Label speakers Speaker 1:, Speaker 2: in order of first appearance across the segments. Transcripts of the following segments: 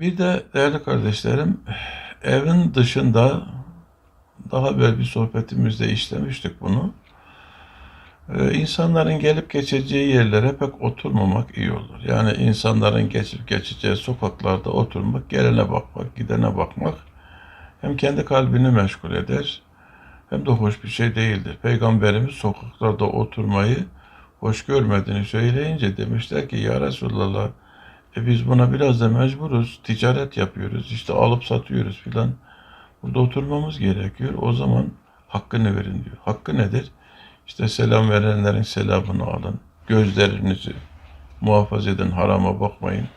Speaker 1: Bir de değerli kardeşlerim, evin dışında daha evvel bir sohbetimizde işlemiştik bunu. Ee, insanların gelip geçeceği yerlere pek oturmamak iyi olur. Yani insanların geçip geçeceği sokaklarda oturmak, gelene bakmak, gidene bakmak hem kendi kalbini meşgul eder hem de hoş bir şey değildir. Peygamberimiz sokaklarda oturmayı hoş görmediğini söyleyince demişler ki ya Resulallah e biz buna biraz da mecburuz. Ticaret yapıyoruz. işte alıp satıyoruz filan. Burada oturmamız gerekiyor. O zaman hakkını verin diyor. Hakkı nedir? İşte selam verenlerin selamını alın. Gözlerinizi muhafaza edin. Harama bakmayın.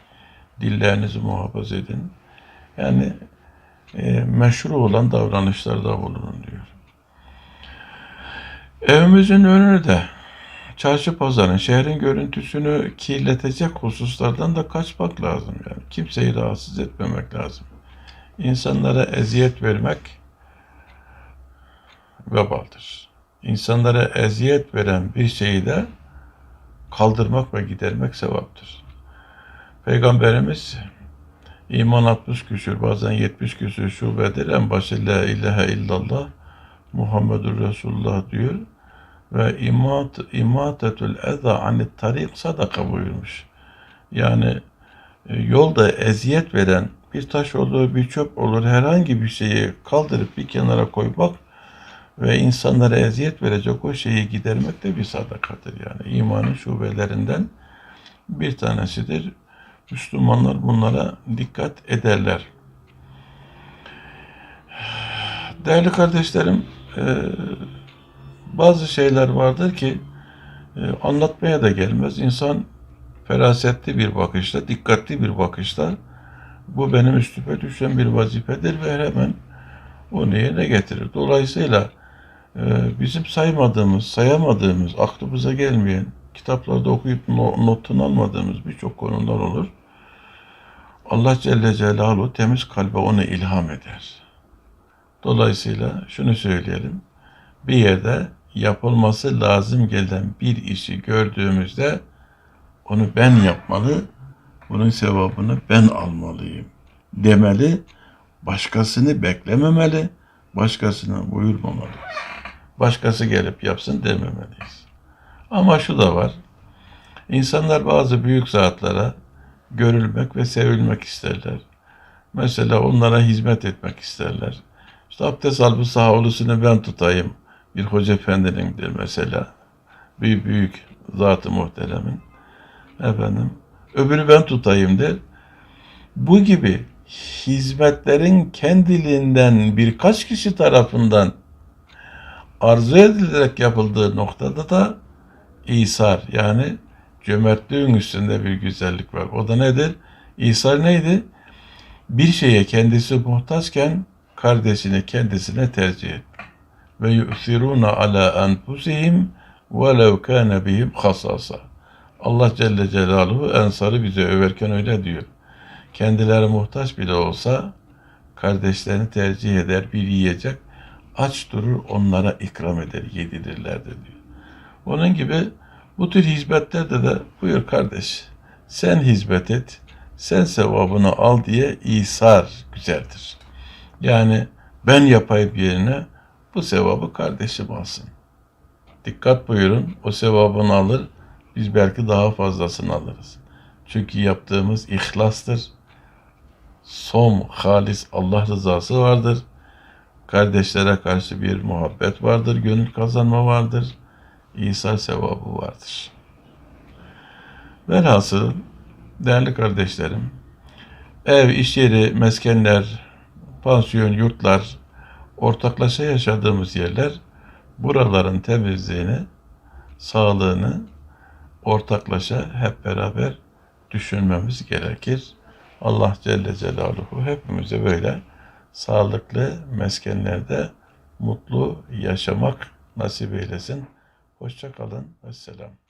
Speaker 1: Dillerinizi muhafaza edin. Yani e, meşru olan davranışlarda bulunun diyor. Evimizin önünü de çarşı pazarın, şehrin görüntüsünü kirletecek hususlardan da kaçmak lazım. Yani kimseyi rahatsız etmemek lazım. İnsanlara eziyet vermek vebaldir. İnsanlara eziyet veren bir şeyi de kaldırmak ve gidermek sevaptır. Peygamberimiz iman 60 küsür bazen 70 küsür şubedir. En başı la ilahe illallah Muhammedur Resulullah diyor ve imat imatetul eza anit tarik sadaka buyurmuş. Yani e, yolda eziyet veren bir taş olur, bir çöp olur, herhangi bir şeyi kaldırıp bir kenara koymak ve insanlara eziyet verecek o şeyi gidermek de bir sadakadır. Yani imanın şubelerinden bir tanesidir. Müslümanlar bunlara dikkat ederler. Değerli kardeşlerim, e, bazı şeyler vardır ki e, anlatmaya da gelmez. İnsan ferasetli bir bakışla, dikkatli bir bakışla bu benim üstüme düşen bir vazifedir ve hemen onu yerine getirir. Dolayısıyla e, bizim saymadığımız, sayamadığımız, aklımıza gelmeyen, kitaplarda okuyup no- notunu almadığımız birçok konular olur. Allah Celle Celaluhu temiz kalbe onu ilham eder. Dolayısıyla şunu söyleyelim. Bir yerde yapılması lazım gelen bir işi gördüğümüzde onu ben yapmalı, bunun sevabını ben almalıyım demeli, başkasını beklememeli, başkasına buyurmamalıyız. Başkası gelip yapsın dememeliyiz. Ama şu da var, insanlar bazı büyük zatlara görülmek ve sevilmek isterler. Mesela onlara hizmet etmek isterler. İşte abdest al bu sağ olusunu ben tutayım. Bir hoca efendinindir mesela. Bir büyük zat-ı muhteremin. Efendim, öbürü ben tutayım der. Bu gibi hizmetlerin kendiliğinden birkaç kişi tarafından arzu edilerek yapıldığı noktada da İsar yani cömertliğin üstünde bir güzellik var. O da nedir? İsar neydi? Bir şeye kendisi muhtaçken kardeşini kendisine tercih et. Ve yu'siruna ala enfusihim velev kâne bihim hasasa. Allah Celle Celaluhu Ensar'ı bize överken öyle diyor. Kendileri muhtaç bile olsa kardeşlerini tercih eder bir yiyecek aç durur onlara ikram eder yedirirler diyor. Onun gibi bu tür hizmetlerde de buyur kardeş sen hizmet et sen sevabını al diye İsar güzeldir. Yani ben yapayım yerine bu sevabı kardeşim alsın. Dikkat buyurun o sevabını alır biz belki daha fazlasını alırız. Çünkü yaptığımız ihlastır. Som, halis Allah rızası vardır. Kardeşlere karşı bir muhabbet vardır, gönül kazanma vardır. İsa sevabı vardır. Velhasıl değerli kardeşlerim, ev, iş yeri, meskenler, pansiyon, yurtlar, ortaklaşa yaşadığımız yerler buraların temizliğini, sağlığını ortaklaşa hep beraber düşünmemiz gerekir. Allah Celle Celaluhu hepimize böyle sağlıklı meskenlerde mutlu yaşamak nasip eylesin. Hoşça kalın. Vesselam.